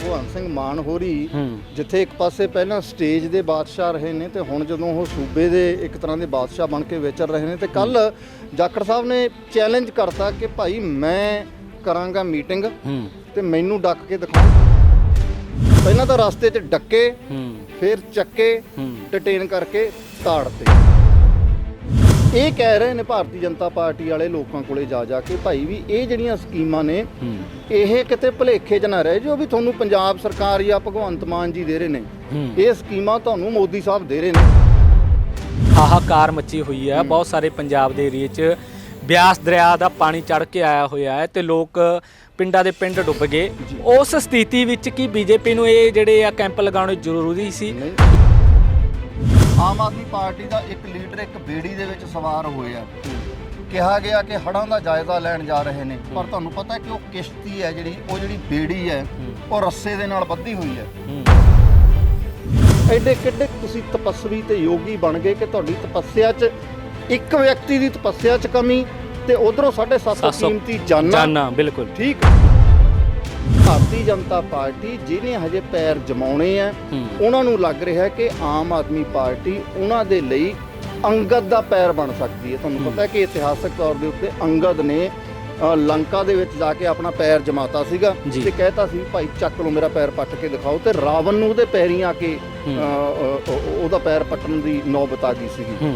ਭਗਵੰਤ ਸਿੰਘ ਮਾਨ ਹੋਰੀ ਜਿੱਥੇ ਇੱਕ ਪਾਸੇ ਪਹਿਲਾਂ ਸਟੇਜ ਦੇ ਬਾਦਸ਼ਾਹ ਰਹੇ ਨੇ ਤੇ ਹੁਣ ਜਦੋਂ ਉਹ ਸੂਬੇ ਦੇ ਇੱਕ ਤਰ੍ਹਾਂ ਦੇ ਬਾਦਸ਼ਾਹ ਬਣ ਕੇ ਵਿਚਰ ਰਹੇ ਨੇ ਤੇ ਕੱਲ ਜਾਖੜ ਸਾਹਿਬ ਨੇ ਚੈਲੰਜ ਕਰਤਾ ਕਿ ਭਾਈ ਮੈਂ ਕਰਾਂਗਾ ਮੀਟਿੰਗ ਤੇ ਮੈਨੂੰ ਡੱਕ ਕੇ ਦਿਖਾਓ ਪਹਿਲਾਂ ਤਾਂ ਰਸਤੇ 'ਚ ਡੱਕੇ ਫਿਰ ਚੱਕੇ ਹੂੰ। ਡਿਟੇਨ ਕਰਕੇ ਤਾੜਤੇ ਇਹ ਕਹਿ ਰਹੇ ਨੇ ਭਾਰਤੀ ਜਨਤਾ ਪਾਰਟੀ ਵਾਲੇ ਲੋਕਾਂ ਕੋਲੇ ਜਾ ਜਾ ਕੇ ਭਾਈ ਵੀ ਇਹ ਜਿਹੜੀਆਂ ਸਕੀਮਾਂ ਨੇ ਇਹ ਕਿਤੇ ਭੁਲੇਖੇ 'ਚ ਨਾ ਰਹਿ ਜੋ ਵੀ ਤੁਹਾਨੂੰ ਪੰਜਾਬ ਸਰਕਾਰ ਜਾਂ ਭਗਵੰਤ ਮਾਨ ਜੀ ਦੇ ਰਹੇ ਨੇ। ਇਹ ਸਕੀਮਾਂ ਤੁਹਾਨੂੰ ਮੋਦੀ ਸਾਹਿਬ ਦੇ ਰਹੇ ਨੇ। ਹਾਹਾਕਾਰ ਮੱਚੀ ਹੋਈ ਹੈ। ਬਹੁਤ ਸਾਰੇ ਪੰਜਾਬ ਦੇ ਏਰੀਏ 'ਚ ਬਿਆਸ ਦਰਿਆ ਦਾ ਪਾਣੀ ਚੜ ਕੇ ਆਇਆ ਹੋਇਆ ਹੈ ਤੇ ਲੋਕ ਪਿੰਡਾਂ ਦੇ ਪਿੰਡ ਡੁੱਬ ਗਏ। ਉਸ ਸਥਿਤੀ ਵਿੱਚ ਕੀ ਬੀਜੇਪੀ ਨੂੰ ਇਹ ਜਿਹੜੇ ਆ ਕੈਂਪ ਲਗਾਉਣੇ ਜ਼ਰੂਰੀ ਸੀ? ਆਮ ਆਦਮੀ ਪਾਰਟੀ ਦਾ ਇੱਕ ਲੀਡਰ ਇੱਕ ਬੇੜੀ ਦੇ ਵਿੱਚ ਸਵਾਰ ਹੋਇਆ ਕਿਹਾ ਗਿਆ ਕਿ ਹੜ੍ਹਾਂ ਦਾ ਜਾਇਜ਼ਾ ਲੈਣ ਜਾ ਰਹੇ ਨੇ। ਪਰ ਤੁਹਾਨੂੰ ਪਤਾ ਹੈ ਕਿ ਉਹ ਕਿਸ਼ਤੀ ਹੈ ਜਿਹੜੀ ਉਹ ਜਿਹੜੀ ਬੇੜੀ ਹੈ ਉਹ ਰੱਸੇ ਦੇ ਨਾਲ ਬੱਧੀ ਹੋਈ ਹੈ। ਐਡੇ ਕਿੱਡੇ ਤੁਸੀਂ ਤਪਸਵੀ ਤੇ ਯੋਗੀ ਬਣ ਗਏ ਕਿ ਤੁਹਾਡੀ ਤਪੱਸਿਆ 'ਚ ਇੱਕ ਵਿਅਕਤੀ ਦੀ ਤਪੱਸਿਆ 'ਚ ਕਮੀ ਤੇ ਉਧਰੋਂ 750 ਸੱਤ ਸੌ ਕੀਮਤੀ ਜਾਨਾਂ। ਜਾਨਾ ਬਿਲਕੁਲ। ਠੀਕ। ਭਾਰਤੀ ਜਨਤਾ ਪਾਰਟੀ ਜਿਹਨੇ ਹਜੇ ਪੈਰ ਜਮਾਉਣੇ ਆ ਉਹਨਾਂ ਨੂੰ ਲੱਗ ਰਿਹਾ ਹੈ ਕਿ ਆਮ ਆਦਮੀ ਪਾਰਟੀ ਉਹਨਾਂ ਦੇ ਲਈ ਅੰਗਦ ਦਾ ਪੈਰ ਬਣ ਸਕਦੀ ਹੈ। ਤੁਹਾਨੂੰ ਪਤਾ ਹੈ ਕਿ ਇਤਿਹਾਸਕ ਤੌਰ ਦੇ ਉੱਤੇ ਅੰਗਦ ਨੇ ਲੰਕਾ ਦੇ ਵਿੱਚ ਜਾ ਕੇ ਆਪਣਾ ਪੈਰ ਜਮਾਤਾ ਸੀਗਾ। ਤੇ ਕਹਿਤਾ ਸੀ ਭਾਈ ਚੱਕ ਲਓ ਮੇਰਾ ਪੈਰ ਪੱਟ ਕੇ ਦਿਖਾਓ। ਤੇ ਰਾਵਣ ਨੂੰ ਉਹਦੇ ਪੈਰੀਂ ਆ ਕੇ ਉਹਦਾ ਪੈਰ ਪੱਟਣ ਦੀ ਨੌਬਤ ਆ ਗਈ ਸੀਗੀ।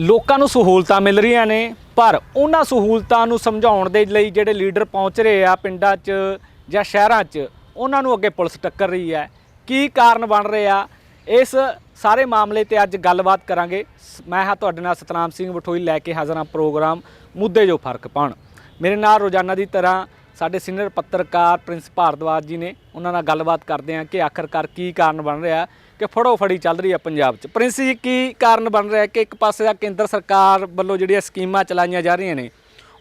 ਲੋਕਾਂ ਨੂੰ ਸਹੂਲਤਾਂ ਮਿਲ ਰਹੀਆਂ ਨੇ, ਪਰ ਉਹਨਾਂ ਸਹੂਲਤਾਂ ਨੂੰ ਸਮਝਾਉਣ ਦੇ ਲਈ ਜਿਹੜੇ ਲੀਡਰ ਪਹੁੰਚ ਰਹੇ ਆ ਪਿੰਡਾਂ 'ਚ ਜਾਂ ਸ਼ਹਿਰਾਂ 'ਚ, ਉਹਨਾਂ ਨੂੰ ਅੱਗੇ ਪੁਲਿਸ ਟੱਕਰ ਰਹੀ ਹੈ। ਕੀ ਕਾਰਨ ਬਣ ਰਹੇ ਆ? ਇਸ ਸਾਰੇ ਮਾਮਲੇ ਤੇ ਅੱਜ ਗੱਲਬਾਤ ਕਰਾਂਗੇ। ਸ- ਮੈਂ ਹਾਂ ਤੁਹਾਡੇ ਨਾਲ ਸਤਨਾਮ ਸਿੰਘ ਬਠੋਈ ਲੈ ਕੇ ਹਾਜ਼ਰ ਹਾਂ ਪ੍ਰੋਗਰਾਮ ਮੁੱਦੇ ਜੋ ਫ਼ਰਕ ਪਾਉਣ। ਮੇਰੇ ਨਾਲ ਰੋਜ਼ਾਨਾ ਦੀ ਤਰ੍ਹਾਂ ਸਾਡੇ ਸੀਨੀਅਰ ਪੱਤਰਕਾਰ ਪ੍ਰਿੰਸ ਭਾਰਦਵਾਜ ਜੀ ਨੇ ਉਹਨਾਂ ਨਾਲ ਗੱਲਬਾਤ ਕਰਦੇ ਹਾਂ ਕਿ ਆਖਰਕਾਰ ਕੀ ਕਾਰਨ ਬਣ ਰਿਹਾ ਕਿ ਫੜੋ ਫੜੀ ਚੱਲ ਰਹੀ ਹੈ ਪੰਜਾਬ 'ਚ। ਪ੍ਰਿੰਸ ਜੀ, ਕੀ ਕਾਰਨ ਬਣ ਰਿਹਾ ਕਿ ਇੱਕ ਪਾਸੇ ਦਾ ਕੇਂਦਰ ਸਰਕਾਰ ਵੱਲੋਂ ਜਿਹੜੀਆਂ ਸਕੀਮਾਂ ਚਲਾਈਆਂ ਜਾ ਰਹੀਆਂ ਨੇ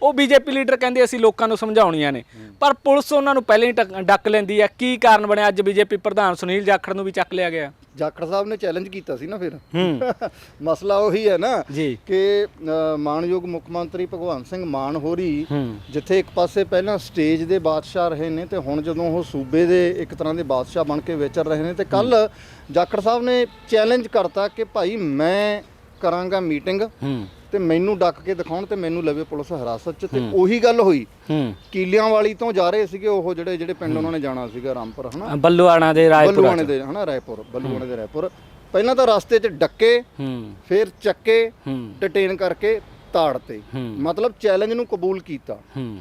ਉਹ ਬੀਜੇਪੀ ਲੀਡਰ ਕਹਿੰਦੇ ਅਸੀਂ ਲੋਕਾਂ ਨੂੰ ਸਮਝਾਉਣੀਆਂ ਨੇ। ਪਰ ਪੁਲਿਸ ਉਹਨਾਂ ਨੂੰ ਪਹਿਲਾਂ ਹੀ ਟੱਕ- ਡੱਕ ਲੈਂਦੀ ਹੈ। ਕੀ ਕਾਰਨ ਬਣਿਆ? ਅੱਜ ਬੀਜੇਪੀ ਪ੍ਰਧਾਨ ਸੁਨੀਲ ਜਾਖੜ ਨੂੰ ਵੀ ਚੱਕ ਲਿਆ ਗਿਆ। ਜਾਖੜ ਸਾਹਿਬ ਨੇ ਚੈਲੰਜ ਕੀਤਾ ਸੀ ਨਾ ਫਿਰ। ਹੂੰ। ਮਸਲਾ ਉਹੀ ਹੈ ਨਾ ਜੀ। ਕਿ ਅ, ਮਾਣਯੋਗ ਮੁੱਖ ਮੰਤਰੀ ਭਗਵੰਤ ਸਿੰਘ ਮਾਨ ਹੋਰੀ ਹੂੰ। ਜਿੱਥੇ ਇੱਕ ਪਾਸੇ ਪਹਿਲਾਂ ਸਟੇਜ ਦੇ ਬਾਦਸ਼ਾਹ ਰਹੇ ਨੇ ਤੇ ਹੁਣ ਜਦੋਂ ਉਹ ਸੂਬੇ ਦੇ ਇੱਕ ਤਰ੍ਹਾਂ ਦੇ ਬਾਦਸ਼ਾਹ ਬਣ ਕੇ ਵਿਚਰ ਰਹੇ ਨੇ ਤੇ ਕੱਲ ਜਾਖੜ ਸਾਹਿਬ ਨੇ ਚੈਲੰਜ ਕਰਤਾ ਕਿ ਭਾਈ ਮੈਂ ਕਰਾਂਗਾ ਮੀਟਿੰਗ ਹੂੰ। ਤੇ ਮੈਨੂੰ ਡੱਕ ਕੇ ਦਿਖਾਉਣ ਤੇ ਮੈਨੂੰ ਲਵੇ ਪੁਲਿਸ ਹਿਰਾਸਤ 'ਚ ਤੇ ਉਹੀ ਗੱਲ ਹੋਈ। ਹੂੰ। ਕੀਲਿਆਂ ਵਾਲੀ ਤੋਂ ਜਾ ਰਹੇ ਸੀਗੇ ਉਹ ਜਿਹੜੇ ਜਿਹੜੇ ਪਿੰਡ ਉਹਨਾਂ ਨੇ ਜਾਣਾ ਸੀਗਾ ਰਾਮਪੁਰ ਹਨਾ? ਬੱਲੂਆਣਾ ਦੇ ਰਾਏਪੁਰ ਬੱਲੂਆਣੇ ਦੇ ਹਨਾ ਰਾਏਪੁਰ ਬੱਲੂਆਣੇ ਦੇ ਰਾਏਪੁਰ। ਪਹਿਲਾਂ ਤਾਂ ਰਸਤੇ 'ਚ ਡੱਕੇ ਹੂੰ। ਫਿਰ ਚੱਕੇ ਹੂੰ। ਡਿਟੇਨ ਕਰਕੇ ਤਾੜਤੇ। ਹੂੰ। ਮਤਲਬ ਚੈਲੰਜ ਨੂੰ ਕਬੂਲ ਕੀਤਾ। ਹੂੰ।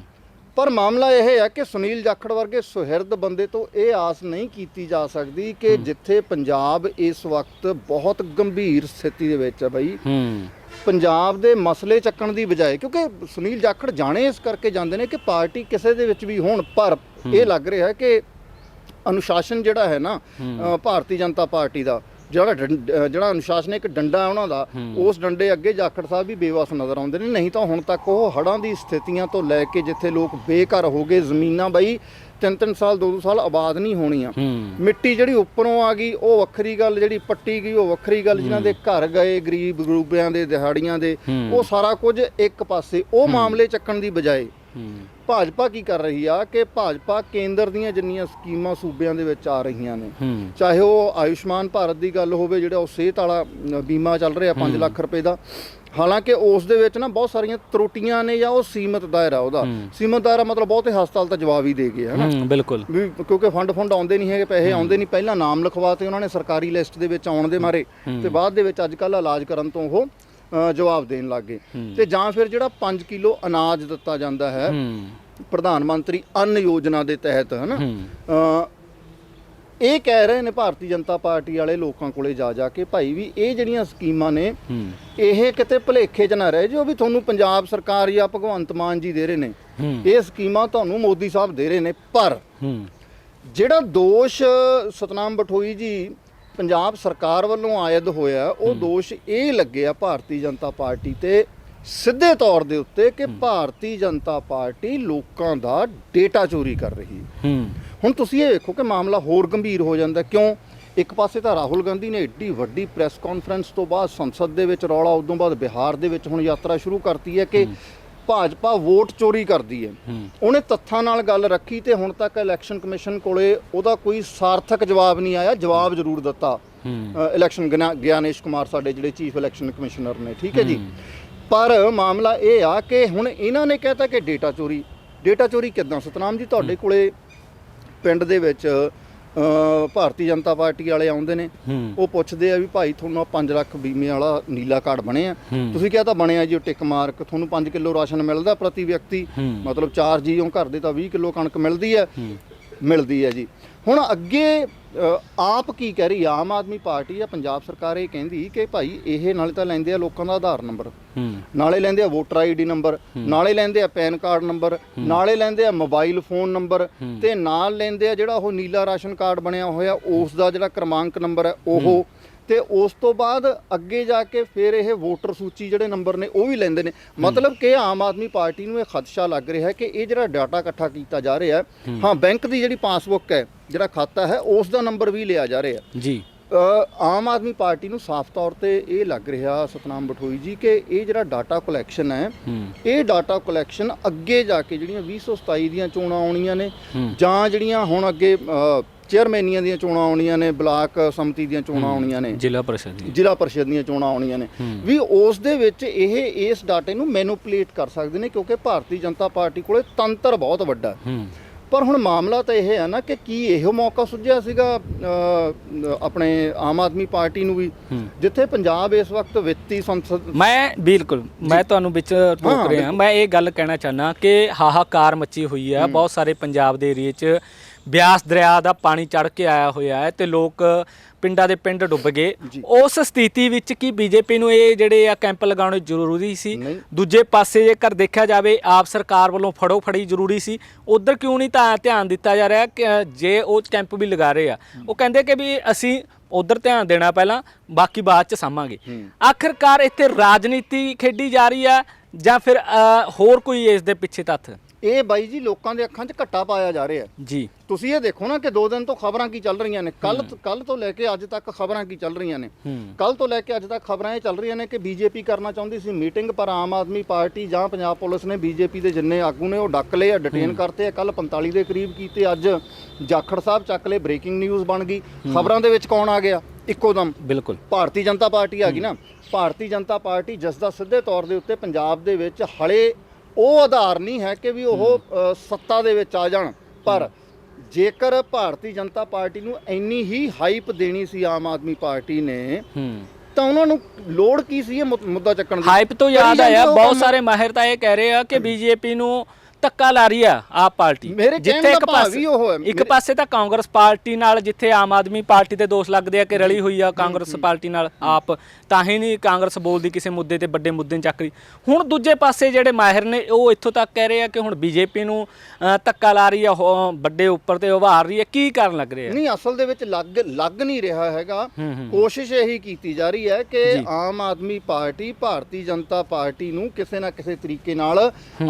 ਪਰ ਮਾਮਲਾ ਇਹ ਹੈ ਕਿ ਸੁਨੀਲ ਜਾਖੜ ਵਰਗੇ ਸੁਹਿਰਦ ਬੰਦੇ ਤੋਂ ਇਹ ਆਸ ਨਹੀਂ ਕੀਤੀ ਜਾ ਸਕਦੀ ਕਿ ਜਿੱਥੇ ਪੰਜਾਬ ਇਸ ਵਕਤ ਬਹੁਤ ਗੰਭੀਰ ਸਥਿਤੀ ਦੇ ਵਿੱਚ ਹੈ ਬਈ। ਹੂੰ। ਪੰਜਾਬ ਦੇ ਮਸਲੇ ਚੱਕਣ ਦੀ ਬਜਾਏ ਕਿਉਂਕਿ ਸੁਨੀਲ ਜਾਖੜ ਜਾਣੇ ਇਸ ਕਰਕੇ ਜਾਂਦੇ ਨੇ ਕਿ ਪਾਰਟੀ ਕਿਸੇ ਦੇ ਵਿੱਚ ਵੀ ਹੋਣ ਪਰ ਇਹ ਲੱਗ ਰਿਹਾ ਕਿ ਅਨੁਸ਼ਾਸਨ ਜਿਹੜਾ ਹੈ ਨਾ ਭਾਰਤੀ ਜਨਤਾ ਪਾਰਟੀ ਦਾ ਜਿਹੜਾ ਡੰ- ਜਿਹੜਾ ਅਨੁਸ਼ਾਸਨ ਇੱਕ ਡੰਡਾ ਹੈ ਉਹਨਾਂ ਦਾ ਉਸ ਡੰਡੇ ਅੱਗੇ ਜਾਖੜ ਸਾਹਿਬ ਵੀ ਬੇਵਸ ਨਜ਼ਰ ਆਉਂਦੇ ਨੇ। ਨਹੀਂ ਤਾਂ ਹੁਣ ਤੱਕ ਉਹ ਹੜ੍ਹਾਂ ਦੀ ਸਥਿਤੀਆਂ ਤੋਂ ਲੈ ਕੇ ਜਿੱਥੇ ਲੋਕ ਬੇਘਰ ਹੋ ਗਏ ਜ਼ਮੀਨਾਂ ਬਈ ਤਿੰਨ ਤਿੰਨ ਸਾਲ ਦੋ ਦੋ ਸਾਲ ਆਬਾਦ ਨਹੀਂ ਹੋਣੀਆਂ। ਹੂੰ। ਮਿੱਟੀ ਜਿਹੜੀ ਉੱਪਰੋਂ ਆ ਗਈ ਉਹ ਵੱਖਰੀ ਗੱਲ ਜਿਹੜੀ ਪੱਟੀ ਗਈ ਉਹ ਵੱਖਰੀ ਗੱਲ ਜਿਨ੍ਹਾਂ ਦੇ ਘਰ ਗਏ ਗਰੀਬ ਗਰੂਬਿਆਂ ਦੇ ਦਿਹਾੜੀਆਂ ਦੇ। ਉਹ ਸਾਰਾ ਕੁਝ ਇੱਕ ਪਾਸੇ। ਉਹ ਮਾਮਲੇ ਚੱਕਣ ਦੀ ਬਜਾਏ ਹੂੰ। ਭਾਜਪਾ ਕੀ ਕਰ ਰਹੀ ਆ ਕਿ ਭਾਜਪਾ ਕੇਂਦਰ ਦੀਆਂ ਜਿੰਨੀਆਂ ਸਕੀਮਾਂ ਸੂਬਿਆਂ ਦੇ ਵਿੱਚ ਆ ਰਹੀਆਂ ਨੇ। ਚਾਹੇ ਉਹ ਆਯੁਸ਼ਮਾਨ ਭਾਰਤ ਦੀ ਗੱਲ ਹੋਵੇ ਜਿਹੜਾ ਉਹ ਸਿਹਤ ਵਾਲਾ ਬੀਮਾ ਚੱਲ ਰਿਹਾ 5 ਲੱਖ ਰੁਪਏ ਦਾ। ਹਾਲਾਂਕਿ ਉਸ ਦੇ ਵਿੱਚ ਨਾ ਬਹੁਤ ਸਾਰੀਆਂ ਤਰੁੱਟੀਆਂ ਨੇ ਜਾਂ ਉਹ ਸੀਮਤ ਦਾਇਰਾ ਉਹਦਾ। ਸੀਮਤ ਦਾਇਰਾ ਮਤਲਬ ਬਹੁਤੇ ਹਸਪਤਾਲ ਤਾਂ ਜਵਾਬ ਹੀ ਦੇ ਗਏ ਹਨਾ? ਬਿਲਕੁਲ। ਵੀ ਕਿਉਂਕਿ ਫੰਡ ਫੰਡ ਆਉਂਦੇ ਨਹੀਂ ਹੈਗੇ ਪੈਸੇ ਆਉਂਦੇ ਨਹੀਂ। ਪਹਿਲਾਂ ਨਾਮ ਲਿਖਵਾਤੇ ਉਹਨਾਂ ਨੇ ਸਰਕਾਰੀ ਲਿਸਟ ਦੇ ਵਿੱਚ ਆਉਣ ਦੇ ਮਾਰੇ ਤੇ ਬਾਅਦ ਦੇ ਵਿੱਚ ਅੱਜ ਕੱਲ੍ਹ ਇਲਾਜ ਕਰਨ ਤੋਂ ਉਹ ਜਵਾਬ ਦੇਣ ਲੱਗ ਗਏ। ਤੇ ਜਾਂ ਫਿਰ ਜਿਹੜਾ 5 ਕਿਲੋ ਅਨਾਜ ਦਿੱਤਾ ਜਾਂਦਾ ਹੈ ਪ੍ਰਧਾਨ ਮੰਤਰੀ ਅੰਨ ਯੋਜਨਾ ਦੇ ਤਹਿਤ ਹਨਾ? ਇਹ ਕਹਿ ਰਹੇ ਨੇ ਭਾਰਤੀ ਜਨਤਾ ਪਾਰਟੀ ਵਾਲੇ ਲੋਕਾਂ ਕੋਲੇ ਜਾ ਜਾ ਕੇ ਭਾਈ ਵੀ ਇਹ ਜਿਹੜੀਆਂ ਸਕੀਮਾਂ ਨੇ ਇਹ ਕਿਤੇ ਭੁਲੇਖੇ 'ਚ ਨਾ ਰਹਿ ਜੋ ਵੀ ਤੁਹਾਨੂੰ ਪੰਜਾਬ ਸਰਕਾਰ ਜਾਂ ਭਗਵੰਤ ਮਾਨ ਜੀ ਦੇ ਰਹੇ ਨੇ। ਇਹ ਸਕੀਮਾਂ ਤੁਹਾਨੂੰ ਮੋਦੀ ਸਾਹਿਬ ਦੇ ਰਹੇ ਨੇ ਪਰ ਜਿਹੜਾ ਦੋਸ਼ ਸਤਨਾਮ ਬਠੋਈ ਜੀ ਪੰਜਾਬ ਸਰਕਾਰ ਵੱਲੋਂ ਆਇਦ ਹੋਇਆ ਉਹ ਦੋਸ਼ ਇਹ ਲੱਗਿਆ ਭਾਰਤੀ ਜਨਤਾ ਪਾਰਟੀ ਤੇ ਸਿੱਧੇ ਤੌਰ ਦੇ ਉੱਤੇ ਕਿ ਭਾਰਤੀ ਜਨਤਾ ਪਾਰਟੀ ਲੋਕਾਂ ਦਾ ਡੇਟਾ ਚੋਰੀ ਕਰ ਰਹੀ ਹੈ। ਹੁਣ ਤੁਸੀਂ ਇਹ ਵੇਖੋ ਕਿ ਮਾਮਲਾ ਹੋਰ ਗੰਭੀਰ ਹੋ ਜਾਂਦਾ ਕਿਉਂ? ਇੱਕ ਪਾਸੇ ਤਾਂ ਰਾਹੁਲ ਗਾਂਧੀ ਨੇ ਏਡੀ ਵੱਡੀ ਪ੍ਰੈਸ ਕਾਨਫਰੰਸ ਤੋਂ ਬਾਅਦ ਸੰਸਦ ਦੇ ਵਿੱਚ ਰੌਲਾ ਉਦੋਂ ਬਾਅਦ ਬਿਹਾਰ ਦੇ ਵਿੱਚ ਹੁਣ ਯਾਤਰਾ ਸ਼ੁਰੂ ਕਰਤੀ ਹੈ ਕਿ ਭਾਜਪਾ ਵੋਟ ਚੋਰੀ ਕਰਦੀ ਹੈ। ਉਹਨੇ ਤੱਥਾਂ ਨਾਲ ਗੱਲ ਰੱਖੀ ਤੇ ਹੁਣ ਤੱਕ ਇਲੈਕਸ਼ਨ ਕਮਿਸ਼ਨ ਕੋਲੇ ਉਹਦਾ ਕੋਈ ਸਾਰਥਕ ਜਵਾਬ ਨਹੀਂ ਆਇਆ। ਜਵਾਬ ਜ਼ਰੂਰ ਦਿੱਤਾ। ਇਲੈਕਸ਼ਨ ਗਿਆਨੇਸ਼ ਕੁਮਾਰ ਸਾਡੇ ਜਿਹੜੇ ਚੀਫ ਇਲੈਕਸ਼ਨ ਕਮਿਸ਼ਨਰ ਨੇ ਠੀਕ ਹੈ ਜੀ? ਪਰ ਮਾਮਲਾ ਇਹ ਆ ਕਿ ਹੁਣ ਇਹਨਾਂ ਨੇ ਕਹਿਤਾ ਕਿ ਡੇਟਾ ਚੋਰੀ। ਡੇਟਾ ਚੋਰੀ ਕਿਦਾਂ? ਸਤਨਾਮ ਜੀ ਤੁਹਾਡੇ ਕੋਲੇ ਪਿੰਡ ਦੇ ਵਿੱਚ ਭਾਰਤੀ ਜਨਤਾ ਪਾਰਟੀ ਵਾਲੇ ਆਉਂਦੇ ਨੇ ਉਹ ਪੁੱਛਦੇ ਆ ਵੀ ਭਾਈ ਤੁਹਾਨੂੰ 5 ਲੱਖ ਬੀਮੇ ਵਾਲਾ ਨੀਲਾ ਕਾਰਡ ਬਣਿਆ। ਤੁਸੀਂ ਕਿਹਾ ਤਾਂ ਬਣਿਆ ਜੀ ਉਹ ਟਿਕ ਮਾਰਕ। ਤੁਹਾਨੂੰ 5 ਕਿਲੋ ਰਾਸ਼ਨ ਮਿਲਦਾ ਪ੍ਰਤੀ ਵਿਅਕਤੀ। ਮਤਲਬ 4 ਜੀਓ ਘਰ ਦੇ ਤਾਂ 20 ਕਿਲੋ ਕਣਕ ਮਿਲਦੀ ਹੂੰ। ਮਿਲਦੀ ਹੈ ਜੀ। ਹੁਣ ਅੱਗੇ ਆਪ ਕੀ ਕਹਿ ਰਹੀ? ਆਮ ਆਦਮੀ ਪਾਰਟੀ ਆ ਪੰਜਾਬ ਸਰਕਾਰ ਇਹ ਕਹਿੰਦੀ ਕਿ ਭਾਈ ਇਹ ਨਾਲੇ ਤਾਂ ਲੈਂਦੇ ਆ ਲੋਕਾਂ ਦਾ ਆਧਾਰ ਨੰਬਰ। ਨਾਲੇ ਲੈਂਦੇ ਆ ਵੋਟਰ ਆਈਡੀ ਨੰਬਰ ਨਾਲੇ ਲੈਂਦੇ ਆ ਪੈਨ ਕਾਰਡ ਨੰਬਰ ਨਾਲੇ ਲੈਂਦੇ ਆ ਮੋਬਾਈਲ ਫੋਨ ਨੰਬਰ ਤੇ ਨਾਲ ਲੈਂਦੇ ਆ ਜਿਹੜਾ ਉਹ ਨੀਲਾ ਰਾਸ਼ਨ ਕਾਰਡ ਬਣਿਆ ਹੋਇਆ ਉਸ ਦਾ ਜਿਹੜਾ ਕ੍ਰਮਾਂਕ ਨੰਬਰ ਹੈ ਉਹ ਤੇ ਉਸ ਤੋਂ ਬਾਅਦ ਅੱਗੇ ਜਾ ਕੇ ਫਿਰ ਇਹ ਵੋਟਰ ਸੂਚੀ ਜਿਹੜੇ ਨੰਬਰ ਨੇ ਉਹ ਵੀ ਲੈਂਦੇ ਨੇ। ਮਤਲਬ ਕਿ ਆਮ ਆਦਮੀ ਪਾਰਟੀ ਨੂੰ ਇਹ ਖਦਸ਼ਾ ਲੱਗ ਰਿਹਾ ਹੈ ਕਿ ਇਹ ਜਿਹੜਾ ਡਾਟਾ ਇਕੱਠਾ ਕੀਤਾ ਜਾ ਰਿਹਾ ਹੈ। ਹਾਂ ਬੈਂਕ ਦੀ ਜਿਹੜੀ ਪਾਸਬੁੱਕ ਹੈ ਜਿਹੜਾ ਖਾਤਾ ਹੈ ਉਸ ਦਾ ਨੰਬਰ ਵੀ ਲਿਆ ਜਾ ਰਿਹਾ ਹੈ। ਜੀ। ਆਮ ਆਦਮੀ ਪਾਰਟੀ ਨੂੰ ਸਾਫ਼ ਤੌਰ ਤੇ ਇਹ ਲੱਗ ਰਿਹਾ ਸਤਨਾਮ ਬਠੋਈ ਜੀ ਕਿ ਇਹ ਜਿਹੜਾ ਡਾਟਾ ਕਲੈਕਸ਼ਨ ਹੈ ਇਹ ਡਾਟਾ ਕਲੈਕਸ਼ਨ ਅੱਗੇ ਜਾ ਕੇ ਜਿਹੜੀਆਂ 2027 ਦੀਆਂ ਚੋਣਾਂ ਆਉਣੀਆਂ ਨੇ। ਜਾਂ ਜਿਹੜੀਆਂ ਹੁਣ ਅੱਗੇ ਚੇਅਰਮੈਨੀਆਂ ਦੀਆਂ ਚੋਣਾਂ ਆਉਣੀਆਂ ਨੇ ਬਲਾਕ ਸਮਿਤੀ ਦੀਆਂ ਚੋਣਾਂ ਆਉਣੀਆਂ ਨੇ ਜ਼ਿਲ੍ਹਾ ਪਰਿਸ਼ਦ ਦੀ ਜ਼ਿਲ੍ਹਾ ਪਰਿਸ਼ਦ ਦੀਆਂ ਚੋਣਾਂ ਆਉਣੀਆਂ ਨੇ। ਵੀ ਉਸ ਦੇ ਵਿੱਚ ਇਹ ਇਸ ਡਾਟੇ ਨੂੰ ਮੈਨੂਪੂਲੇਟ ਕਰ ਸਕਦੇ ਨੇ ਕਿਉਂਕਿ ਭਾਰਤੀ ਜਨਤਾ ਪਾਰਟੀ ਕੋਲੇ ਤੰਤਰ ਬਹੁਤ ਵੱਡਾ ਹੂੰ। ਪਰ ਹੁਣ ਮਾਮਲਾ ਤਾਂ ਇਹ ਹੈ ਨਾ ਕਿ ਕੀ ਇਹੋ ਮੌਕਾ ਸੁਝਿਆ ਸੀਗਾ ਆਪਣੇ ਆਮ ਆਦਮੀ ਪਾਰਟੀ ਨੂੰ ਵੀ। ਜਿੱਥੇ ਪੰਜਾਬ ਇਸ ਵਕਤ ਵਿੱਤੀ ਸੰਸਦ ਮੈਂ ਬਿਲਕੁਲ ਮੈਂ ਤੁਹਾਨੂੰ ਵਿੱਚ ਟੋਕ ਰਿਹਾ। ਮੈਂ ਇਹ ਗੱਲ ਕਹਿਣਾ ਚਾਹਨਾ ਕਿ ਹਾਹਾਕਾਰ ਮੱਚੀ ਹੋਈ ਹੈ। ਬਹੁਤ ਸਾਰੇ ਪੰਜਾਬ ਦੇ ਏਰੀਏ 'ਚ ਬਿਆਸ ਦਰਿਆ ਦਾ ਪਾਣੀ ਚੜ ਕੇ ਆਇਆ ਹੋਇਆ ਹੈ ਤੇ ਲੋਕ ਪਿੰਡਾਂ ਦੇ ਪਿੰਡ ਡੁੱਬ ਗਏ। ਉਸ ਸਥਿਤੀ ਵਿੱਚ ਕੀ ਬੀਜੇਪੀ ਨੂੰ ਇਹ ਜਿਹੜੇ ਆ ਕੈਂਪ ਲਗਾਉਣੇ ਜ਼ਰੂਰੀ ਸੀ। ਦੂਜੇ ਪਾਸੇ ਜੇਕਰ ਦੇਖਿਆ ਜਾਵੇ ਆਪ ਸਰਕਾਰ ਵੱਲੋਂ ਫੜੋ ਫੜੀ ਜ਼ਰੂਰੀ ਸੀ ਉਧਰ ਕਿਉਂ ਨਹੀਂ ਤਾਂ ਧਿਆਨ ਦਿੱਤਾ ਜਾ ਰਿਹਾ ਕਿ ਜੇ ਉਹ ਕੈਂਪ ਵੀ ਲਗਾ ਰਹੇ ਆ ਉਹ ਕਹਿੰਦੇ ਕਿ ਵੀ ਅਸੀਂ ਉਧਰ ਧਿਆਨ ਦੇਣਾ ਪਹਿਲਾਂ ਬਾਕੀ ਬਾਅਦ ਚ ਸਾਂਭਾਂਗੇ। ਆਖਿਰਕਾਰ ਇੱਥੇ ਰਾਜਨੀਤੀ ਖੇਡੀ ਜਾ ਰਹੀ ਆ ਜਾਂ ਫਿਰ ਹੋਰ ਕੋਈ ਇਸ ਦੇ ਪਿੱਛੇ ਤੱਥ ਇਹ ਬਾਈ ਜੀ ਲੋਕਾਂ ਦੇ ਅੱਖਾਂ 'ਚ ਘੱਟਾ ਪਾਇਆ ਜਾ ਰਿਹਾ ਜੀ। ਤੁਸੀਂ ਇਹ ਦੇਖੋ ਨਾ ਕਿ ਦੋ ਦਿਨ ਤੋਂ ਖਬਰਾਂ ਕੀ ਚੱਲ ਰਹੀਆਂ ਨੇ। ਕੱਲ ਕੱਲ ਤੋਂ ਲੈ ਕੇ ਅੱਜ ਤੱਕ ਖਬਰਾਂ ਕੀ ਚੱਲ ਰਹੀਆਂ ਨੇ। ਕੱਲ ਤੋਂ ਲੈ ਕੇ ਅੱਜ ਤੱਕ ਖਬਰਾਂ ਇਹ ਚੱਲ ਰਹੀਆਂ ਨੇ ਕਿ ਬੀਜੇਪੀ ਕਰਨਾ ਚਾਹੁੰਦੀ ਸੀ ਮੀਟਿੰਗ ਪਰ ਆਮ ਆਦਮੀ ਪਾਰਟੀ ਜਾਂ ਪੰਜਾਬ ਪੁਲਿਸ ਨੇ ਬੀਜੇਪੀ ਦੇ ਜਿੰਨੇ ਆਗੂ ਨੇ ਉਹ ਡੱਕ ਲਏ ਆ ਡਿਟੇਨ ਕਰਤੇ ਆ। ਕੱਲ 45 ਦੇ ਕਰੀਬ ਕੀਤੇ ਅੱਜ ਜਾਖੜ ਸਾਹਿਬ ਚੱਕ ਲਏ ਬ੍ਰੇਕਿੰਗ ਨਿਊਜ਼ ਬਣ ਗਈ। ਖਬਰਾਂ ਦੇ ਵਿੱਚ ਕੌਣ ਆ ਗਿਆ? ਇੱਕੋ ਦਮ। ਬਿਲਕੁਲ। ਭਾਰਤੀ ਜਨਤਾ ਪਾਰਟੀ ਆ ਗਈ ਨਾ। ਭਾਰਤੀ ਜਨਤਾ ਪਾਰਟੀ ਜਿਸ ਦਾ ਸਿੱਧੇ ਤੌਰ ਦੇ ਉੱਤੇ ਪੰਜਾਬ ਦੇ ਵਿੱਚ ਹਲੇ ਉਹ ਆਧਾਰ ਨਹੀਂ ਹੈ ਕਿ ਵੀ ਉਹ ਅ, ਸੱਤਾ ਦੇ ਵਿੱਚ ਆ ਜਾਣ। ਪਰ ਜੇਕਰ ਭਾਰਤੀ ਜਨਤਾ ਪਾਰਟੀ ਨੂੰ ਇੰਨੀ ਹੀ ਹਾਈਪ ਦੇਣੀ ਸੀ ਆਮ ਆਦਮੀ ਪਾਰਟੀ ਨੇ ਹੂੰ। ਤਾਂ ਉਹਨਾਂ ਨੂੰ ਲੋੜ ਕੀ ਸੀ ਇਹ ਮੁੱਦਾ ਚੱਕਣ ਦੀ? ਹਾਈਪ ਤੋਂ ਯਾਦ ਆਇਆ ਬਹੁਤ। ਸਾਰੇ ਮਾਹਿਰ ਤਾਂ ਇਹ ਕਹਿ ਰਹੇ ਆ ਕਿ ਬੀਜੇਪੀ ਨੂੰ ਧੱਕਾ ਲਾ ਰਹੀ ਆ ਆਪ ਪਾਰਟੀ। ਮੇਰੇ ਕਹਿਣ ਦਾ ਭਾਵ ਹੀ ਉਹ ਹੈ। ਇੱਕ ਮੇਰੇ- ਪਾਸੇ ਤਾਂ ਕਾਂਗਰਸ ਪਾਰਟੀ ਨਾਲ ਜਿੱਥੇ ਆਮ ਆਦਮੀ ਪਾਰਟੀ ਤੇ ਦੋਸ਼ ਲੱਗਦੇ ਆ ਕਿ ਰਲੀ ਹੋਈ ਆ ਕਾਂਗਰਸ ਪਾਰਟੀ ਨਾਲ ਆਪ ਤਾਂ ਹੀ ਨਹੀਂ ਕਾਂਗਰਸ ਬੋਲਦੀ ਕਿਸੇ ਮੁੱਦੇ ਤੇ ਵੱਡੇ ਮੁੱਦੇ ਨੂੰ ਚੱਕ ਰਹੀ ਹੁਣ ਦੂਜੇ ਪਾਸੇ ਜਿਹੜੇ ਮਾਹਿਰ ਨੇ ਉਹ ਇੱਥੋਂ ਤੱਕ ਕਹਿ ਰਹੇ ਆ ਕਿ ਹੁਣ ਬੀਜੇਪੀ ਨੂੰ ਧੱਕਾ ਲਾ ਰਹੀ ਆ ਵੱਡੇ ਉੱਪਰ ਤੇ ਉਭਾਰ ਰਹੀ ਆ। ਕੀ ਕਾਰਨ ਲੱਗ ਰਿਹਾ? ਨਹੀਂ ਅਸਲ ਦੇ ਵਿੱਚ ਲੱਗ ਲੱਗ ਨਹੀਂ ਰਿਹਾ ਹੈਗਾ। ਹੂੰ, ਹੂੰ। ਕੋਸ਼ਿਸ਼ ਇਹੀ ਕੀਤੀ ਜਾ ਰਹੀ ਹੈ ਕਿ ਆਮ ਆਦਮੀ ਪਾਰਟੀ ਭਾਰਤੀ ਜਨਤਾ ਪਾਰਟੀ ਨੂੰ ਕਿਸੇ ਨਾ ਕਿਸੇ ਤਰੀਕੇ ਨਾਲ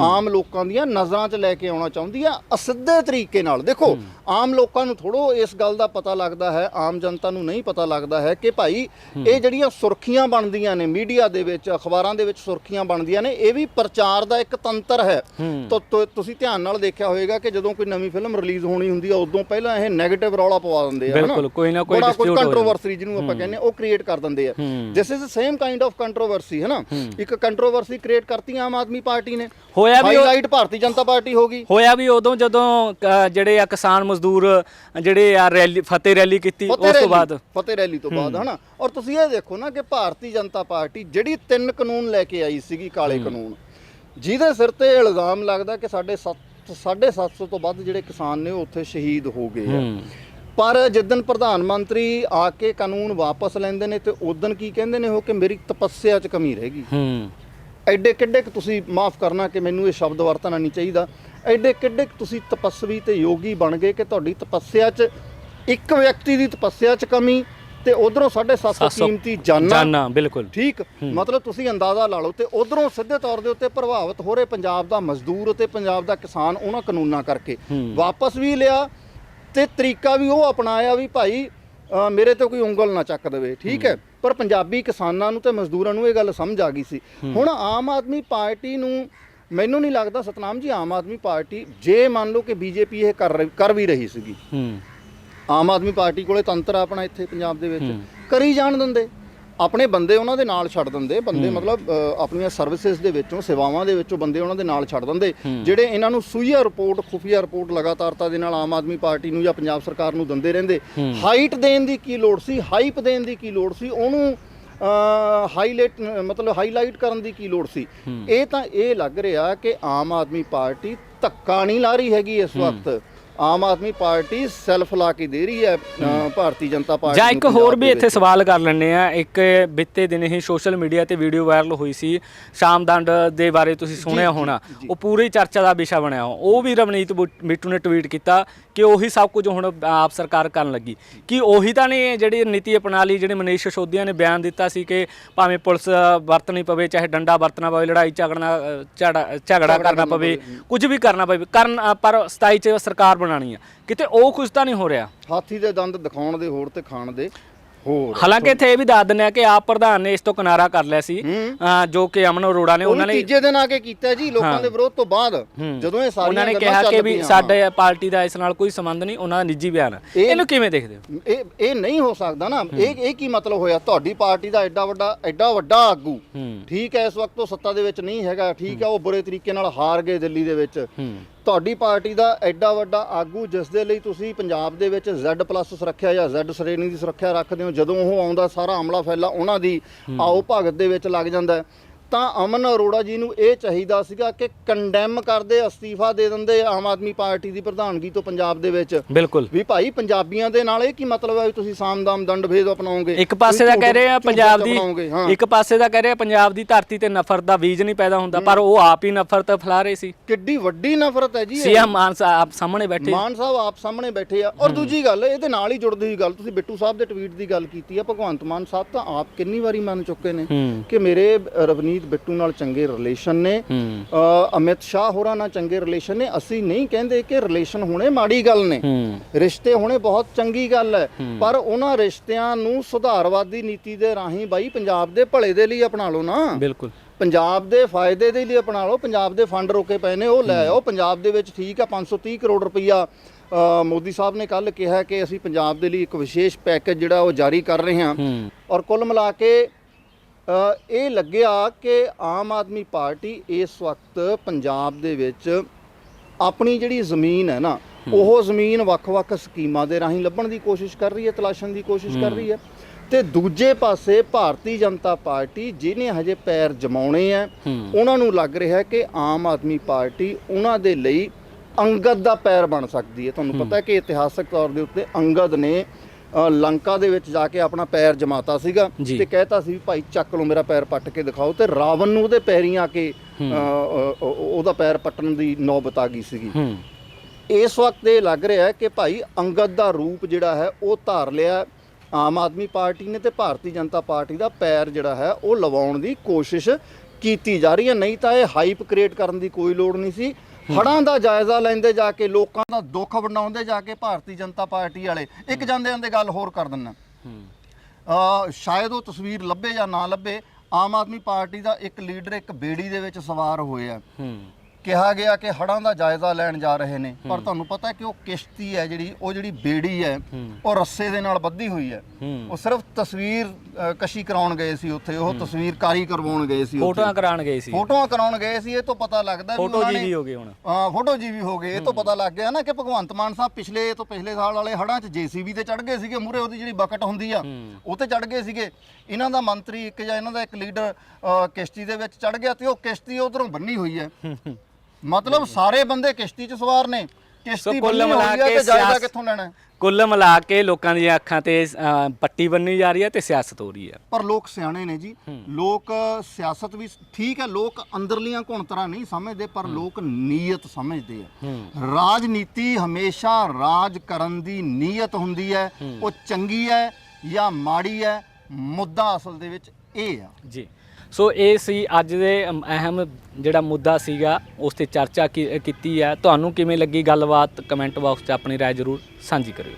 ਆਮ ਲੋਕਾਂ ਦੀਆਂ ਨਜ਼ਰਾਂ 'ਚ ਲੈ ਕੇ ਆਉਣਾ ਚਾਹੁੰਦੀ ਹੈ ਅਸਿੱਧੇ ਤਰੀਕੇ ਨਾਲ। ਦੇਖੋ ਆਮ ਲੋਕਾਂ ਨੂੰ ਥੋੜੋ ਇਸ ਗੱਲ ਦਾ ਪਤਾ ਲੱਗਦਾ ਹੈ ਆਮ ਜਨਤਾ ਨੂੰ ਨਹੀਂ ਪਤਾ ਲੱਗਦਾ ਹੈ ਕਿ ਭਾਈ ਇਹ ਜਿਹੜੀਆਂ ਸੁਰਖੀਆਂ ਬਣਦੀਆਂ ਨੇ ਮੀਡੀਆ ਦੇ ਵਿੱਚ ਅਖਬਾਰਾਂ ਦੇ ਵਿੱਚ ਸੁਰਖੀਆਂ ਬਣਦੀਆਂ ਨੇ ਇਹ ਵੀ ਪ੍ਰਚਾਰ ਦਾ ਇੱਕ ਤੰਤਰ ਹੈ। ਤੋ- ਤੁਸੀਂ ਧਿਆਨ ਨਾਲ ਦੇਖਿਆ ਹੋਵੇਗਾ ਕਿ ਜਦੋਂ ਕੋਈ ਨਵੀਂ ਫਿਲਮ ਰਿਲੀਜ਼ ਹੋਣੀ ਹੁੰਦੀ ਆ ਉਦੋਂ ਪਹਿਲਾਂ ਇਹ 네ਗੇਟਿਵ ਰੌਲਾ ਪਵਾ ਦਿੰਦੇ ਆ? ਬਿਲਕੁਲ, ਕੋਈ ਨਾ ਕੋਈ ਜਾਂਦਾ। ਕੰਟਰੋਵਰਸੀ ਜਿਹਨੂੰ ਆਪਾਂ ਕਹਿੰਦੇ ਉਹ ਕ੍ਰੀਏਟ ਕਰ ਦਿੰਦੇ ਆ। This is the same kind of controversy ਹੈ। ਨਾ ਇੱਕ ਕੰਟਰੋਵਰਸੀ ਕ੍ਰੀਏਟ ਕਰਤੀ ਆਮ ਆਦਮੀ ਪਾਰਟੀ ਨੇ। ਹੋਇਆ ਵੀ ਹਾਈਲਾਈਟ ਭਾਰਤੀ ਜਨਤਾ ਪਾਰਟੀ ਹੋ ਗਈ। ਹੋਇਆ ਵੀ ਉਦੋਂ ਜਦੋਂ ਜਿਹੜੇ ਆ ਕਿਸਾਨ ਮਜ਼ਦੂਰ ਜਿਹੜੇ ਆ ਰੈਲੀ ਫਤਿਹ ਰੈਲੀ ਕੀਤੀ ਉਸ ਤੋਂ ਬਾਅਦ। ਫਤਿਹ ਰੈਲੀ ਤੋਂ ਬਾਅਦ ਹਨਾ? ਔਰ ਤੁਸੀਂ ਇਹ ਦੇਖੋ ਨਾ ਕਿ ਭਾਰਤੀ ਜਨਤਾ ਪਾਰਟੀ ਜਿਹੜੀ ਤਿੰਨ ਕਾਨੂੰਨ ਲੈ ਕੇ ਆਈ ਸੀਗੀ ਕਾਲੇ ਕਾਨੂੰਨ ਜਿਹਦੇ ਸਿਰ ਤੇ ਇਲਜ਼ਾਮ ਲੱਗਦਾ ਕਿ ਸਾਡੇ 750 ਤੋਂ ਵੱਧ ਜਿਹੜੇ ਕਿਸਾਨ ਨੇ ਉਹ ਉੱਥੇ ਸ਼ਹੀਦ ਹੋ ਗਏ ਆ। ਪਰ ਜਿੱਦਨ ਪ੍ਰਧਾਨ ਮੰਤਰੀ ਆ ਕੇ ਕਾਨੂੰਨ ਵਾਪਸ ਲੈਂਦੇ ਨੇ ਤੇ ਉਦੋਂ ਕੀ ਕਹਿੰਦੇ ਨੇ ਉਹ ਕਿ ਮੇਰੀ ਤਪੱਸਿਆ 'ਚ ਕਮੀ ਰਹਿ ਗਈ। ਹੂੰ। ਐਡੇ ਕਿੱਡੇ ਕੁ ਤੁਸੀਂ ਮਾਫ ਕਰਨਾ ਕਿ ਮੈਨੂੰ ਇਹ ਸ਼ਬਦ ਵਰਤਣਾ ਨਹੀਂ ਚਾਹੀਦਾ। ਐਡੇ ਕਿੱਡੇ ਕੁ ਤੁਸੀਂ ਤਪੱਸਵੀ ਤੇ ਯੋਗੀ ਬਣ ਗਏ ਕਿ ਤੁਹਾਡੀ ਤਪੱਸਿਆ 'ਚ ਇੱਕ ਵਿਅਕਤੀ ਦੀ ਤਪੱਸਿਆ 'ਚ ਕਮੀ ਤੇ ਉਧਰੋਂ 750 700 ਕੀਮਤੀ ਜਾਨਾਂ। ਜਾਨਾ ਬਿਲਕੁਲ। ਠੀਕ? ਮਤਲਬ ਤੁਸੀਂ ਅੰਦਾਜ਼ਾ ਲਾ ਲਓ ਤੇ ਉਧਰੋਂ ਸਿੱਧੇ ਤੌਰ ਦੇ ਉੱਤੇ ਪ੍ਰਭਾਵਿਤ ਹੋ ਰਹੇ ਪੰਜਾਬ ਦਾ ਮਜ਼ਦੂਰ ਅਤੇ ਪੰਜਾਬ ਦਾ ਕਿਸਾਨ ਉਹਨਾਂ ਕਾਨੂੰਨਾਂ ਕਰਕੇ। ਵਾਪਸ ਵੀ ਲਿਆ ਤੇ ਤਰੀਕਾ ਵੀ ਉਹ ਅਪਣਾਇਆ ਵੀ ਭਾਈ ਅ, ਮੇਰੇ ਤੇ ਕੋਈ ਉਂਗਲ ਨਾ ਚੱਕ ਦੇਵੇ ਠੀਕ ਹੈ? ਪਰ ਪੰਜਾਬੀ ਕਿਸਾਨਾਂ ਨੂੰ ਤੇ ਮਜ਼ਦੂਰਾਂ ਨੂੰ ਇਹ ਗੱਲ ਸਮਝ ਆ ਗਈ ਸੀ। ਹੁਣ ਆਮ ਆਦਮੀ ਪਾਰਟੀ ਨੂੰ ਮੈਨੂੰ ਨਹੀਂ ਲੱਗਦਾ ਸਤਨਾਮ ਜੀ ਆਮ ਆਦਮੀ ਪਾਰਟੀ ਜੇ ਮੰਨ ਲਓ ਕਿ ਬੀਜੇਪੀ ਇਹ ਕਰ ਰਹੀ- ਕਰ ਵੀ ਰਹੀ ਸੀਗੀ। ਹੂੰ। ਆਮ ਆਦਮੀ ਪਾਰਟੀ ਕੋਲੇ ਤੰਤਰ ਆ ਆਪਣਾ ਇੱਥੇ ਪੰਜਾਬ ਦੇ ਵਿੱਚ। ਕਰੀ ਜਾਣ ਦਿੰਦੇ। ਆਪਣੇ ਬੰਦੇ ਉਹਨਾਂ ਦੇ ਨਾਲ ਛੱਡ ਦਿੰਦੇ। ਬੰਦੇ ਮਤਲਬ ਆਪਣੀਆਂ ਸਰਵਿਸਿਜ਼ ਦੇ ਵਿੱਚੋਂ ਸੇਵਾਵਾਂ ਦੇ ਵਿੱਚੋਂ ਬੰਦੇ ਉਹਨਾਂ ਦੇ ਨਾਲ ਛੱਡ ਦਿੰਦੇ। ਜਿਹੜੇ ਇਹਨਾਂ ਨੂੰ ਸੂਈਆ ਰਿਪੋਰਟ ਖੁਫੀਆ ਰਿਪੋਰਟ ਲਗਾਤਾਰਤਾ ਦੇ ਨਾਲ ਆਮ ਆਦਮੀ ਪਾਰਟੀ ਨੂੰ ਜਾਂ ਪੰਜਾਬ ਸਰਕਾਰ ਨੂੰ ਦਿੰਦੇ ਰਹਿੰਦੇ। ਹਾਈਟ ਦੇਣ ਦੀ ਕੀ ਲੋੜ ਸੀ? ਹਾਈਪ ਦੇਣ ਦੀ ਕੀ ਲੋੜ ਸੀ? ਉਹਨੂੰ ਹਾਈਲਾਈਟ ਮਤਲਬ ਹਾਈਲਾਈਟ ਕਰਨ ਦੀ ਕੀ ਲੋੜ ਸੀ? ਇਹ ਤਾਂ ਇਹ ਲੱਗ ਰਿਹਾ ਕਿ ਆਮ ਆਦਮੀ ਪਾਰਟੀ ਧੱਕਾ ਨਹੀਂ ਲਾ ਰਹੀ ਹੈਗੀ ਇਸ ਵਕਤ। ਆਮ ਆਦਮੀ ਪਾਰਟੀ ਸੈਲਫ ਲਾ ਕੇ ਦੇ ਰਹੀ ਹੈ ਭਾਰਤੀ ਜਨਤਾ ਪਾਰਟੀ ਜਾਂ ਇੱਕ ਹੋਰ ਵੀ ਇੱਥੇ। ਸਵਾਲ ਕਰ ਲੈਣੇ ਆ ਇੱਕ ਬਿੱਤੇ ਦਿਨ ਹੀ ਸੋਸ਼ਲ ਮੀਡੀਆ ਤੇ ਵੀਡੀਓ ਵਾਇਰਲ ਹੋਈ ਸੀ ਸ਼ਾਮਦੰਡ ਦੇ ਬਾਰੇ ਤੁਸੀਂ ਸੁਣਿਆ ਹੋਣਾ। ਉਹ ਪੂਰੀ ਚਰਚਾ ਦਾ ਵਿਸ਼ਾ ਬਣਿਆ। ਉਹ ਵੀ ਰਵਨੀਤ ਬਿੱਟੂ ਨੇ ਟਵੀਟ ਕੀਤਾ ਕਿ ਉਹੀ ਸਭ ਕੁਝ ਹੁਣ ਆਪ ਸਰਕਾਰ ਕਰਨ ਲੱਗੀ। ਕਿ ਉਹੀ ਤਾਂ ਨੇ ਜਿਹੜੀ ਨੀਤੀ ਅਪਣਾ ਲਈ ਜਿਹੜੇ ਮਨੀਸ਼ ਸਿਸੋਦੀਆ ਨੇ ਬਿਆਨ ਦਿੱਤਾ ਸੀ ਕਿ ਭਾਵੇਂ ਪੁਲਿਸ ਵਰਤਣੀ ਪਵੇ ਚਾਹੇ ਡੰਡਾ ਵਰਤਣਾ ਪਵੇ ਲੜਾਈ ਝਗੜਨਾ ਝਗੜਾ ਕਰਨਾ ਪਵੇ ਕੁਝ ਵੀ ਕਰਨਾ ਪਵੇ ਕਰਨ ਪਰ 27 ਚ ਸਰਕਾਰ ਬਣਾਣੀ ਆ। ਕਿਤੇ ਉਹ ਕੁਝ ਤਾਂ ਨਹੀਂ ਹੋ ਰਿਹਾ। ਹਾਥੀ ਦੇ ਦੰਦ ਦਿਖਾਉਣ ਦੇ ਹੋਰ ਤੇ ਖਾਣ ਦੇ। ਹੋਰ ਹਾਲਾਂਕਿ ਇੱਥੇ ਇਹ ਵੀ ਦੱਸ ਦਿੰਦੇ ਆ ਕਿ ਆਪ ਪ੍ਰਧਾਨ ਨੇ ਇਸ ਤੋਂ ਕਿਨਾਰਾ ਕਰ ਲਿਆ ਸੀ ਜੋ ਕਿ ਅਮਨ ਅਰੋੜਾ ਨੇ ਉਹਨਾਂ ਉਹਨਾਂ ਨੇ ਤੀਜੇ ਦਿਨ ਆ ਕੇ ਕੀਤਾ ਜੀ ਲੋਕਾਂ ਦੇ ਵਿਰੋਧ ਤੋਂ ਬਾਅਦ ਜਦੋਂ ਇਹ ਸਾਰੀਆਂ ਉਹਨਾਂ ਨੇ ਕਿਹਾ ਕਿ ਵੀ। ਸਾਡੇ ਪਾਰਟੀ ਦਾ ਇਸ ਨਾਲ ਕੋਈ ਸੰਬੰਧ ਨਹੀਂ ਉਹਨਾਂ ਦਾ ਨਿੱਜੀ ਬਿਆਨ ਹੈ ਇਹ- ਇਹਨੂੰ ਕਿਵੇਂ ਦੇਖਦੇ ਹੋ? ਇਹ ਇਹ ਨਹੀਂ ਹੋ ਸਕਦਾ ਨਾ। ਇਹ ਇਹ ਕੀ ਮਤਲਬ ਹੋਇਆ? ਤੁਹਾਡੀ ਪਾਰਟੀ ਦਾ ਐਡਾ ਵੱਡਾ ਐਡਾ ਵੱਡਾ ਆਗੂ। ਹੂੰ। ਠੀਕ ਹੈ ਇਸ ਵਕਤ ਉਹ ਸੱਤਾ ਦੇ ਵਿੱਚ ਨਹੀਂ ਹੈਗਾ। ਠੀਕ ਹੈ। ਉਹ ਬੁਰੇ ਤਰੀਕੇ ਨਾਲ ਹਾਰ ਗਏ ਦਿੱਲੀ ਦੇ ਵਿੱਚ। ਹੂੰ। ਤੁਹਾਡੀ ਪਾਰਟੀ ਦਾ ਐਡਾ ਵੱਡਾ ਆਗੂ ਜਿਸ ਦੇ ਲਈ ਤੁਸੀਂ ਪੰਜਾਬ ਦੇ ਵਿੱਚ Z+ ਸੁਰੱਖਿਆ ਜਾਂ Z ਸ਼੍ਰੇਣੀ ਦੀ ਸੁਰੱਖਿਆ ਰੱਖਦੇ ਹੋ ਜਦੋਂ ਉਹ ਆਉਂਦਾ ਸਾਰਾ ਹਮਲਾ ਫੈਲਾ ਉਹਨਾਂ ਦੀ ਆਓ ਭਗਤ ਦੇ ਵਿੱਚ ਲੱਗ ਜਾਂਦਾ। ਤਾਂ ਅਮਨ ਅਰੋੜਾ ਜੀ ਨੂੰ ਇਹ ਚਾਹੀਦਾ ਸੀਗਾ ਕਿ ਕੰਡੈਮ ਕਰਦੇ ਅਸਤੀਫਾ ਦੇ ਦਿੰਦੇ ਆਮ ਆਦਮੀ ਪਾਰਟੀ ਦੀ ਪ੍ਰਧਾਨਗੀ ਤੋਂ ਪੰਜਾਬ ਦੇ ਵਿੱਚ। ਬਿਲਕੁਲ। ਵੀ ਭਾਈ ਪੰਜਾਬੀਆਂ ਦੇ ਨਾਲ ਇਹ ਕੀ ਮਤਲਬ ਹੈ ਵੀ ਤੁਸੀਂ ਸਾਮਦਾਮ ਦੰਡ ਭੇਦ ਅਪਣਾਓਗੇ? ਇੱਕ ਪਾਸੇ ਦਾ ਕਹਿ ਰਹੇ ਆ ਪੰਜਾਬ ਦੀ। ਇੱਕ ਪਾਸੇ ਦਾ ਕਹਿ ਰਹੇ ਆ ਪੰਜਾਬ ਦੀ ਧਰਤੀ ਤੇ ਨਫ਼ਰਤ ਦਾ ਬੀਜ ਨਹੀਂ ਪੈਦਾ ਹੁੰਦਾ ਪਰ ਉਹ ਆਪ ਹੀ ਨਫ਼ਰਤ ਫੈਲਾ ਰਹੇ ਸੀ। ਕਿੱਡੀ ਵੱਡੀ ਨਫ਼ਰਤ ਹੈ ਜੀ। ਸੀਐਮ ਮਾਨ ਸਾਹਿਬ ਆਪ ਸਾਹਮਣੇ ਬੈਠੇ। ਮਾਨ ਸਾਹਿਬ ਆਪ ਸਾਹਮਣੇ ਬੈਠੇ ਆ। ਔਰ ਦੂਜੀ ਗੱਲ ਇਹਦੇ ਨਾਲ ਹੀ ਜੁੜਦੀ ਹੋਈ ਗੱਲ ਤੁਸੀਂ ਬਿੱਟੂ ਸਾਹਿਬ ਦੇ ਟਵੀਟ ਦੀ ਗੱਲ ਕੀਤੀ ਆ ਭਗਵੰਤ ਮਾਨ ਸਾਹਿਬ ਤਾਂ ਆਪ ਕਿੰਨੀ ਵਾਰੀ ਮੰਨ ਚੁੱਕੇ ਨੇ ਕਿ ਮੇਰੇ ਅ, ਰਵਨੀਤ ਬਿੱਟੂ ਨਾਲ ਚੰਗੇ ਰਿਲੇਸ਼ਨ ਨੇ। ਅਮਿਤ ਸ਼ਾਹ ਹੋਰਾਂ ਨਾਲ ਚੰਗੇ ਰਿਲੇਸ਼ਨ ਨੇ। ਅਸੀਂ ਨਹੀਂ ਕਹਿੰਦੇ ਕਿ ਰਿਲੇਸ਼ਨ ਹੋਣੇ ਮਾੜੀ ਗੱਲ ਨੇ। ਰਿਸ਼ਤੇ ਹੋਣੇ ਬਹੁਤ ਚੰਗੀ ਗੱਲ ਹੈ। ਪਰ ਉਹਨਾਂ ਰਿਸ਼ਤਿਆਂ ਨੂੰ ਸੁਧਾਰਵਾਦੀ ਨੀਤੀ ਦੇ ਰਾਹੀਂ ਬਾਈ ਪੰਜਾਬ ਦੇ ਭਲੇ ਦੇ ਲਈ ਅਪਣਾ ਲਓ ਨਾ। ਬਿਲਕੁਲ। ਪੰਜਾਬ ਦੇ ਫਾਇਦੇ ਦੇ ਲਈ ਅਪਣਾ ਲਓ। ਪੰਜਾਬ ਦੇ ਫੰਡ ਰੋਕੇ ਪਏ ਨੇ ਉਹ ਲੈ ਆਓ। ਪੰਜਾਬ ਦੇ ਵਿੱਚ ਠੀਕ ਆ 530 ਕਰੋੜ ਰੁਪਈਆ ਮੋਦੀ ਸਾਹਿਬ ਨੇ ਕੱਲ ਕਿਹਾ ਕਿ ਅਸੀਂ ਪੰਜਾਬ ਦੇ ਲਈ ਇੱਕ ਵਿਸ਼ੇਸ਼ ਪੈਕੇਜ ਜਿਹੜਾ ਉਹ ਜਾਰੀ ਕਰ ਰਹੇ ਹਾਂ। ਔਰ ਕੁੱਲ ਮਿਲਾ ਕੇ ਇਹ ਲੱਗਿਆ ਕਿ ਆਮ ਆਦਮੀ ਪਾਰਟੀ ਇਸ ਵਕਤ ਪੰਜਾਬ ਦੇ ਵਿੱਚ ਆਪਣੀ ਜਿਹੜੀ ਜ਼ਮੀਨ ਹੈ ਨਾ ਉਹ ਜ਼ਮੀਨ ਵੱਖ-ਵੱਖ ਸਕੀਮਾਂ ਦੇ ਰਾਹੀਂ ਲੱਭਣ ਦੀ ਕੋਸ਼ਿਸ਼ ਕਰ ਰਹੀ ਹੈ ਤਲਾਸ਼ਣ ਦੀ ਕੋਸ਼ਿਸ਼ ਕਰ ਰਹੀ ਹੈ। ਤੇ ਦੂਜੇ ਪਾਸੇ ਭਾਰਤੀ ਜਨਤਾ ਪਾਰਟੀ ਜਿਹਨੇ ਹਜੇ ਪੈਰ ਜਮਾਉਣੇ ਆ ਉਹਨਾਂ ਨੂੰ ਲੱਗ ਰਿਹਾ ਕਿ ਆਮ ਆਦਮੀ ਪਾਰਟੀ ਉਹਨਾਂ ਦੇ ਲਈ ਅੰਗਦ ਦਾ ਪੈਰ ਬਣ ਸਕਦੀ ਹੈ। ਤੁਹਾਨੂੰ ਪਤਾ ਹੈ ਕਿ ਇਤਿਹਾਸਕ ਤੌਰ ਦੇ ਉੱਤੇ ਅੰਗਦ ਨੇ ਲੰਕਾ ਦੇ ਵਿੱਚ ਜਾ ਕੇ ਆਪਣਾ ਪੈਰ ਜਮਾਤਾ ਸੀਗਾ। ਤੇ ਕਹਿਤਾ ਸੀ ਵੀ ਭਾਈ ਚੱਕ ਲਓ ਮੇਰਾ ਪੈਰ ਪੱਟ ਕੇ ਦਿਖਾਓ ਤੇ ਰਾਵਣ ਨੂੰ ਉਹਦੇ ਪੈਰੀਂ ਆ ਕੇ ਉਹਦਾ ਪੈਰ ਪੱਟਣ ਦੀ ਨੌਬਤ ਆ ਗਈ ਸੀਗੀ। ਇਸ ਵਕਤ ਇਹ ਲੱਗ ਰਿਹਾ ਹੈ ਕਿ ਭਾਈ ਅੰਗਦ ਦਾ ਰੂਪ ਜਿਹੜਾ ਹੈ ਉਹ ਧਾਰ ਲਿਆ ਆਮ ਆਦਮੀ ਪਾਰਟੀ ਨੇ ਤੇ ਭਾਰਤੀ ਜਨਤਾ ਪਾਰਟੀ ਦਾ ਪੈਰ ਜਿਹੜਾ ਹੈ ਉਹ ਲਵਾਉਣ ਦੀ ਕੋਸ਼ਿਸ਼ ਕੀਤੀ ਜਾ ਰਹੀ ਹੈ। ਨਹੀਂ ਤਾਂ ਇਹ ਹਾਈਪ ਕ੍ਰੀਏਟ ਕਰਨ ਦੀ ਕੋਈ ਲੋੜ ਨਹੀਂ ਸੀ। ਹੜਾਂ ਦਾ ਜਾਇਜ਼ਾ ਲੈਂਦੇ ਜਾ ਕੇ ਲੋਕਾਂ ਦਾ ਦੁੱਖ ਵੰਡਾਉਂਦੇ ਜਾ ਕੇ ਭਾਰਤੀ ਜਨਤਾ ਪਾਰਟੀ ਵਾਲੇ ਇੱਕ ਜਾਂਦੇ ਜਾਂਦੇ ਗੱਲ ਹੋਰ ਕਰ ਦਿੰਨਾ ਅ, ਸ਼ਾਇਦ ਉਹ ਤਸਵੀਰ ਲੱਭੇ ਜਾਂ ਨਾ ਲੱਭੇ ਆਮ ਆਦਮੀ ਪਾਰਟੀ ਦਾ ਇੱਕ ਲੀਡਰ ਇੱਕ ਬੇੜੀ ਦੇ ਵਿੱਚ ਸਵਾਰ ਹੋਇਆ। ਹੂੰ ਕਿਹਾ ਗਿਆ ਕਿ ਹੜਾਂ ਦਾ ਜਾਇਜ਼ਾ ਲੈਣ ਜਾ ਰਹੇ ਨੇ। ਪਰ ਤੁਹਾਨੂੰ ਪਤਾ ਕਿ ਉਹ ਕਿਸ਼ਤੀ ਹੈ ਜਿਹੜੀ ਉਹ ਜਿਹੜੀ ਬੇੜੀ ਹੈ ਉਹ ਰੱਸੇ ਦੇ ਨਾਲ ਬੱਧੀ ਹੋਈ ਹੈ। ਉਹ ਸਿਰਫ ਤਸਵੀਰ ਅ, ਕਸ਼ੀ ਕਰਾਉਣ ਗਏ ਸੀ ਉੱਥੇ। ਉਹ ਤਸਵੀਰ ਕਾਰੀ ਕਰਵਾਉਣ ਗਏ ਸੀ ਉੱਥੇ। ਫੋਟੋਆਂ ਕਰਾਉਣ ਗਏ ਸੀ। ਫੋਟੋਆਂ ਕਰਾਉਣ ਗਏ ਸੀ ਇਹ ਤੋਂ ਪਤਾ ਲੱਗਦਾ ਵੀ ਫੋਟੋ ਉਹਨਾਂ ਜੀ ਨੇ ਵੀ ਹੋ ਗਏ ਹੁਣ। ਹਾਂ ਫੋਟੋ ਜੀ ਵੀ ਹੋ ਗਏ। ਇਹ ਤੋਂ ਪਤਾ ਲੱਗ ਗਿਆ ਨਾ ਕਿ ਭਗਵੰਤ ਮਾਨ ਸਾਹਿਬ ਪਿਛਲੇ ਤੋਂ ਪਿਛਲੇ ਸਾਲ ਵਾਲੇ ਹੜਾਂ 'ਚ ਜੀਸੀਬੀ ਤੇ ਚੜ ਗਏ ਸੀਗੇ। ਮੂਰੇ ਉਹਦੀ ਜਿਹੜੀ ਬਕਟ ਹੁੰਦੀ ਆ ਉਹ ਤੇ ਚੜ ਗਏ ਸੀਗੇ। ਇਹਨਾਂ ਦਾ ਮੰਤਰੀ ਇੱਕ ਜਾਂ ਇਹਨਾਂ ਦਾ ਇੱਕ ਲੀਡਰ ਕਿਸ਼ਤੀ ਦੇ ਵਿੱਚ ਚੜ ਗਿਆ ਤੇ ਉਹ ਕਿਸ਼ਤੀ ਉਧਰੋਂ ਬੰਨੀ ਹੋਈ ਹੈ। ਮਤਲਬ ਸਾਰੇ ਬੰਦੇ ਕਿਸ਼ਤੀ 'ਚ ਸਵਾਰ ਨੇ ਕਿਸ਼ਤੀ ਕੁੱਲ ਬੰਨੀ ਹੋਈ ਮਿਲਾ ਕੇ ਤੇ ਸਿਆਸ- ਕਿੱਥੋਂ ਲੈਣਾ? ਹੈ? ਕੁੱਲ ਮਿਲਾ ਕੇ ਲੋਕਾਂ ਦੀਆਂ ਅੱਖਾਂ ਤੇ ਪੱਟੀ ਬੰਨੀ ਜਾ ਰਹੀ ਹੈ ਤੇ ਸਿਆਸਤ ਹੋ ਰਹੀ ਹੈ। ਪਰ ਲੋਕ ਸਿਆਣੇ ਨੇ ਜੀ। ਲੋਕ ਸਿਆਸਤ ਵੀ ਠੀਕ ਹੈ ਲੋਕ ਅੰਦਰਲੀਆਂ ਘੁਣਤਰਾਂ ਨਹੀਂ ਸਮਝਦੇ ਪਰ ਲੋਕ ਨੀਅਤ ਸਮਝਦੇ ਆ। ਰਾਜਨੀਤੀ ਹਮੇਸ਼ਾ ਰਾਜ ਕਰਨ ਦੀ ਨੀਅਤ ਹੁੰਦੀ ਹੈ। ਉਹ ਚੰਗੀ ਹੈ ਜਾਂ ਮਾੜੀ ਹੈ ਮੁੱਦਾ ਅਸਲ ਦੇ ਵਿੱਚ ਇਹ ਆ। ਜੀ। ਸੋ ਇਹ ਸੀ ਅੱਜ ਦੇ ਅਮ, ਅਹਿਮ ਜਿਹੜਾ ਮੁੱਦਾ ਸੀਗਾ ਉਸ ਤੇ ਚਰਚਾ ਕੀ- ਕੀਤੀ ਹੈ ਤੁਹਾਨੂੰ ਕਿਵੇਂ ਲੱਗੀ ਗੱਲਬਾਤ? ਕਮੈਂਟ ਬਾਕਸ 'ਚ ਆਪਣੀ ਰਾਏ ਜ਼ਰੂਰ ਸਾਂਝੀ ਕਰਿਓ।